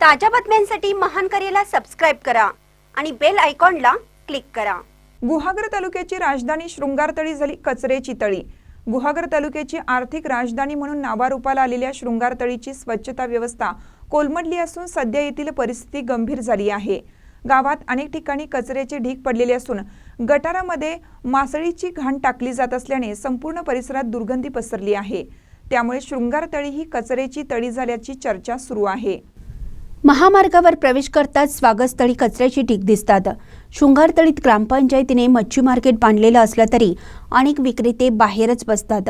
ताज्या बातम्यांसाठी महान करेला सबस्क्राईब करा आणि बेल आयकॉनला क्लिक करा. गुहागर तालुक्याची राजधानी शृंगारतळी झाली कचरेची तळी. गुहागर तालुक्याची आर्थिक राजधानी म्हणून नावारूपाला आलेल्या शृंगारतळीची स्वच्छता व्यवस्था कोलमडली असून सध्या येथील परिस्थिती गंभीर झाली आहे. गावात अनेक ठिकाणी कचऱ्याचे ढीग पडलेले असून गटारामध्ये मासळीची घाण टाकली जात असल्याने संपूर्ण परिसरात दुर्गंधी पसरली आहे. त्यामुळे शृंगारतळी ही कचऱ्याची तळी झाल्याची चर्चा सुरू आहे. महामार्गावर प्रवेश करताच स्वागतस्थळी कचऱ्याची ढीग दिसतात. शृंगारतळीत ग्रामपंचायतीने मच्छी मार्केट बांधलेलं असलं तरी अनेक विक्रेते बाहेरच बसतात.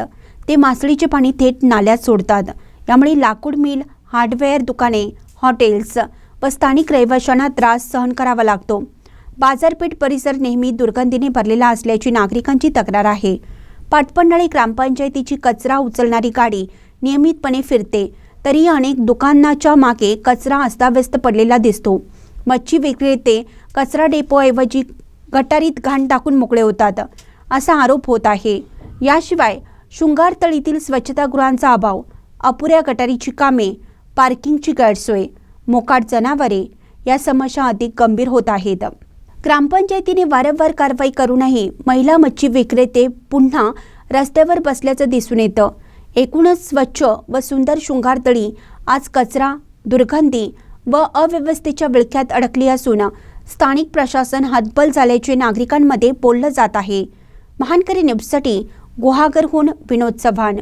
ते मासळीचे पाणी थेट नाल्यात सोडतात. यामुळे लाकूड मिल हार्डवेअर दुकाने हॉटेल्स व स्थानिक रहिवाशांना त्रास सहन करावा लागतो. बाजारपेठ परिसर नेहमी दुर्गंधीने भरलेला असल्याची नागरिकांची तक्रार आहे. पाटपंडाळी ग्रामपंचायतीची कचरा उचलणारी गाडी नियमितपणे फिरते. तरी अनेक दुकानाच्या मागे कचरा अस्ताव्यस्त पडलेला दिसतो. मच्छी विक्रेते कचरा डेपोऐवजी गटारीत घाण टाकून मोकळे होतात असा आरोप होत आहे. याशिवाय शृंगारतळीतील स्वच्छतागृहांचा अभाव अपुऱ्या गटारीची कामे पार्किंगची गैरसोय मोकाट जनावरे या समस्या अधिक गंभीर होत आहेत. ग्रामपंचायतीने वारंवार कारवाई करूनही महिला मच्छी विक्रेते पुन्हा रस्त्यावर बसल्याचं दिसून येतं. एकूणच स्वच्छ व सुंदर शृंगारतळी आज कचरा दुर्गंधी व अव्यवस्थेच्या विळख्यात अडकली असून स्थानिक प्रशासन हतबल झाल्याचे नागरिकांमध्ये बोललं जात आहे. महानकरी न्यूजसाठी गुहागरहून विनोद चव्हाण.